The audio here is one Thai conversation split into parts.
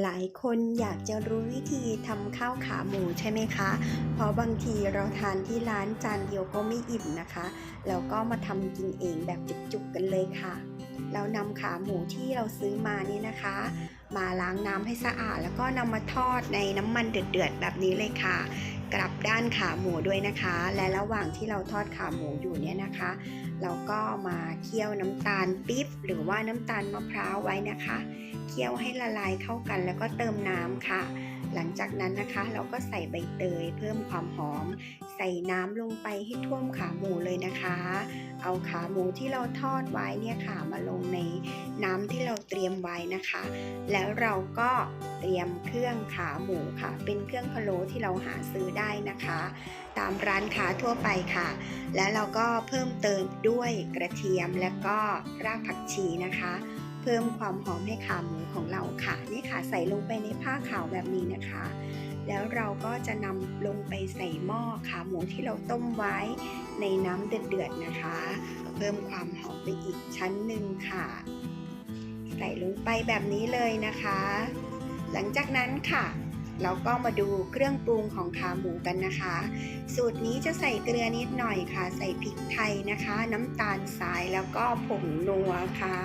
หลายคนอยากจะรู้วิธีทำข้าวขาหมูใช่ไหมคะ เพราะบางทีเราทานที่ร้านจานเดียวก็ไม่อิ่มนะคะ แล้วก็มาทำกินเองแบบจุกๆกันเลยค่ะ เรานำขาหมูที่เราซื้อมานี่นะคะ มาล้างน้ำให้สะอาด แล้วก็นำมาทอดในน้ำมันเดือดๆแบบนี้เลยค่ะ กลับด้านขาหมูด้วยนะคะ และระหว่างที่เราทอดขาหมูอยู่เนี่ยนะคะ เราก็มาเคี่ยวน้ำตาลปี๊บหรือว่าน้ำตาลมะพร้าวไว้นะคะ เคี่ยวให้ละลายเข้ากันแล้วก็เติมน้ำค่ะ หลังจากนั้นนะคะเราก็ใส่ใบเตยเพิ่มความหอม ใส่น้ำลงไปให้ท่วมขาหมูเลยนะคะ เอาขาหมูที่เราทอดไว้เนี่ยค่ะมาลงในน้ำที่เราเตรียมไว้นะคะ แล้วเราก็เตรียมเครื่องขาหมูค่ะ เป็นเครื่องพะโล้ที่เราหาซื้อได้นะคะ ตามร้านค้าทั่วไปค่ะ แล้วเราก็เพิ่มเติมด้วยกระเทียมและก็รากผักชีนะคะ เพิ่มความหอมให้ขาหมูของเราค่ะนี่ค่ะใส่ลงไปในผ้าขาวแบบนี้นะคะแล้วเราก็จะนำลงไปใส่หม้อขาหมูที่เราต้มไว้ ในน้ำเดือดๆนะคะ เพิ่มความหอมไปอีกชั้นหนึ่งค่ะ ใส่ลงไปแบบนี้เลยนะคะ หลังจากนั้นค่ะ เราก็มาดูเครื่องปรุงของขาหมูกันนะคะ สูตรนี้จะใส่เกลือนิดหน่อยค่ะ ใส่พริกไทยนะคะ น้ำตาลทรายแล้วก็ผงนัวค่ะ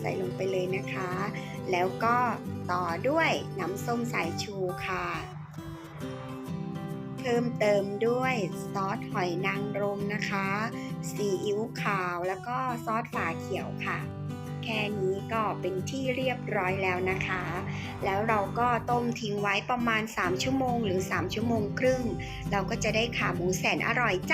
ใส่ลงไปเลยนะคะ แล้วก็ต่อด้วยน้ำส้มสายชูค่ะ เพิ่มเติมด้วยซอสหอยนางรมนะคะซีอิ๊วขาวแล้วก็ซอสฝาเขียวค่ะ แค่นี้ก็เป็นที่เรียบร้อยแล้วนะคะ แล้วเราก็ต้มทิ้งไว้ประมาณ 3 ชั่วโมงหรือ 3 ชั่วโมงครึ่ง เราก็จะได้ขาหมูแสนอร่อยจ้า